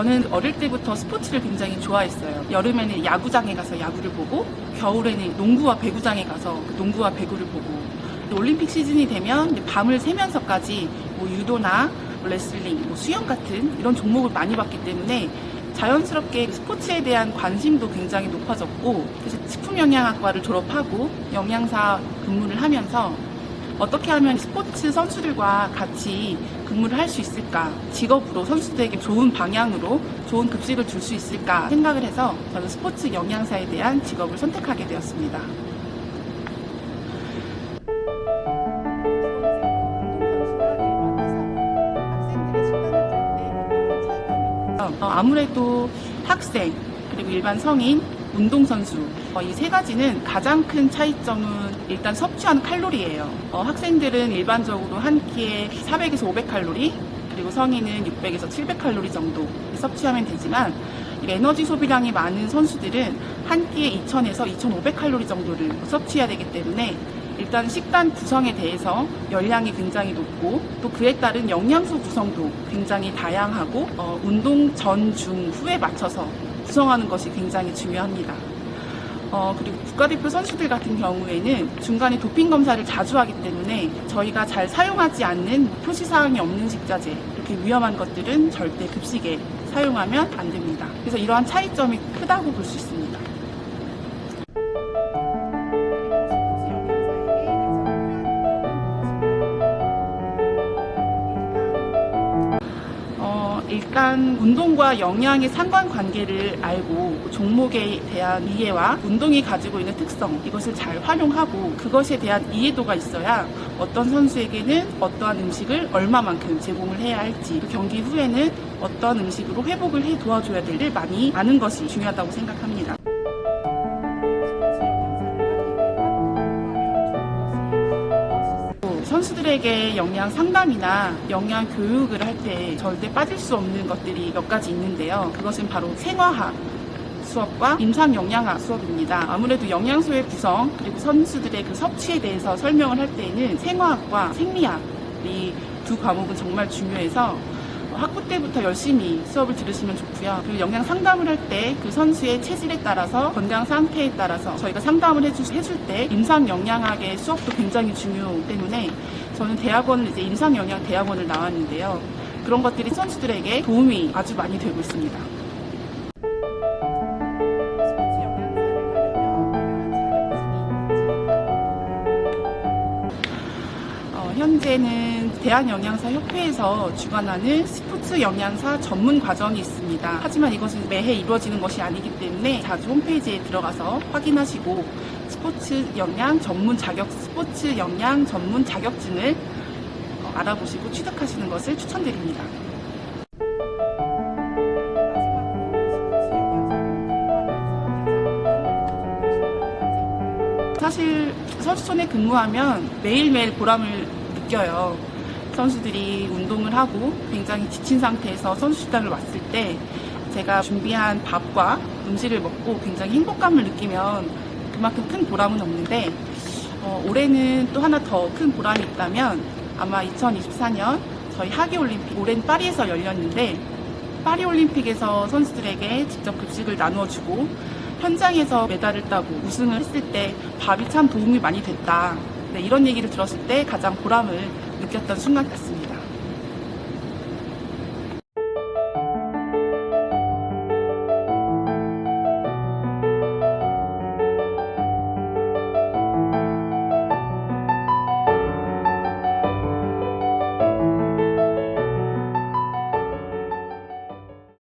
저는 어릴 때부터 스포츠를 굉장히 좋아했어요. 여름에는 야구장에 가서 야구를 보고, 겨울에는 농구와 배구장에 가서 그 농구와 배구를 보고, 또 올림픽 시즌이 되면 밤을 새면서까지 뭐 유도나 뭐 레슬링, 뭐 수영 같은 이런 종목을 많이 봤기 때문에 자연스럽게 스포츠에 대한 관심도 굉장히 높아졌고, 그래서 식품영양학과를 졸업하고 영양사 근무를 하면서 어떻게 하면 스포츠 선수들과 같이 근무를 할 수 있을까? 직업으로 선수들에게 좋은 방향으로 좋은 급식을 줄 수 있을까 생각을 해서 저는 스포츠 영양사에 대한 직업을 선택하게 되었습니다. 어, 아무래도 학생 그리고 일반 성인 운동선수 어, 이 세 가지는 가장 큰 차이점은 일단 섭취하는 칼로리예요. 어, 학생들은 일반적으로 한 끼에 400에서 500칼로리 그리고 성인은 600에서 700칼로리 정도 섭취하면 되지만 이 에너지 소비량이 많은 선수들은 한 끼에 2000에서 2500칼로리 정도를 섭취해야 되기 때문에 일단 식단 구성에 대해서 열량이 굉장히 높고 또 그에 따른 영양소 구성도 굉장히 다양하고 어, 운동 전, 중, 후에 맞춰서 구성하는 것이 굉장히 중요합니다. 어, 그리고 국가대표 선수들 같은 경우에는 중간에 도핑 검사를 자주 하기 때문에 저희가 잘 사용하지 않는 표시사항이 없는 식자재, 이렇게 위험한 것들은 절대 급식에 사용하면 안 됩니다. 그래서 이러한 차이점이 크다고 볼 수 있습니다. 어, 일단 운동과 영양의 상관관계를 알고 종목에 대한 이해와 운동이 가지고 있는 특성 이것을 잘 활용하고 그것에 대한 이해도가 있어야 어떤 선수에게는 어떠한 음식을 얼마만큼 제공을 해야 할지 그 경기 후에는 어떤 음식으로 회복을 해 도와줘야 될를 많이 아는 것이 중요하다고 생각합니다. 선수들에게 영양 상담이나 영양 교육을 할 때 절대 빠질 수 없는 것들이 몇 가지 있는데요. 그것은 바로 생화학 수업과 임상 영양학 수업입니다. 아무래도 영양소의 구성 그리고 선수들의 그 섭취에 대해서 설명을 할 때에는 생화학과 생리학 이 두 과목은 정말 중요해서 학부 때부터 열심히 수업을 들으시면 좋고요. 그리고 영양 상담을 할 때 그 선수의 체질에 따라서 건강 상태에 따라서 저희가 상담을 해주, 해줄 때 임상 영양학의 수업도 굉장히 중요 때문에 저는 대학원을 이제 임상 영양 대학원을 나왔는데요. 그런 것들이 선수들에게 도움이 아주 많이 되고 있습니다. 현재는 대한영양사협회에서 주관하는 스포츠 영양사 전문 과정이 있습니다. 하지만 이것은 매해 이루어지는 것이 아니기 때문에 자주 홈페이지에 들어가서 확인하시고 스포츠 영양 전문 자격, 스포츠 영양 전문 자격증을 어, 알아보시고 취득하시는 것을 추천드립니다. 사실 선수촌에 근무하면 매일매일 보람을 느껴요. 선수들이 운동을 하고 굉장히 지친 상태에서 선수식당을 왔을 때 제가 준비한 밥과 음식을 먹고 굉장히 행복감을 느끼면 그만큼 큰 보람은 없는데 어, 올해는 또 하나 더 큰 보람이 있다면 아마 2024년 저희 하계올림픽 올해는 파리에서 열렸는데 파리올림픽에서 선수들에게 직접 급식을 나누어주고 현장에서 메달을 따고 우승을 했을 때 밥이 참 도움이 많이 됐다. 네, 이런 얘기를 들었을 때 가장 보람을 느꼈던 순간 같습니다.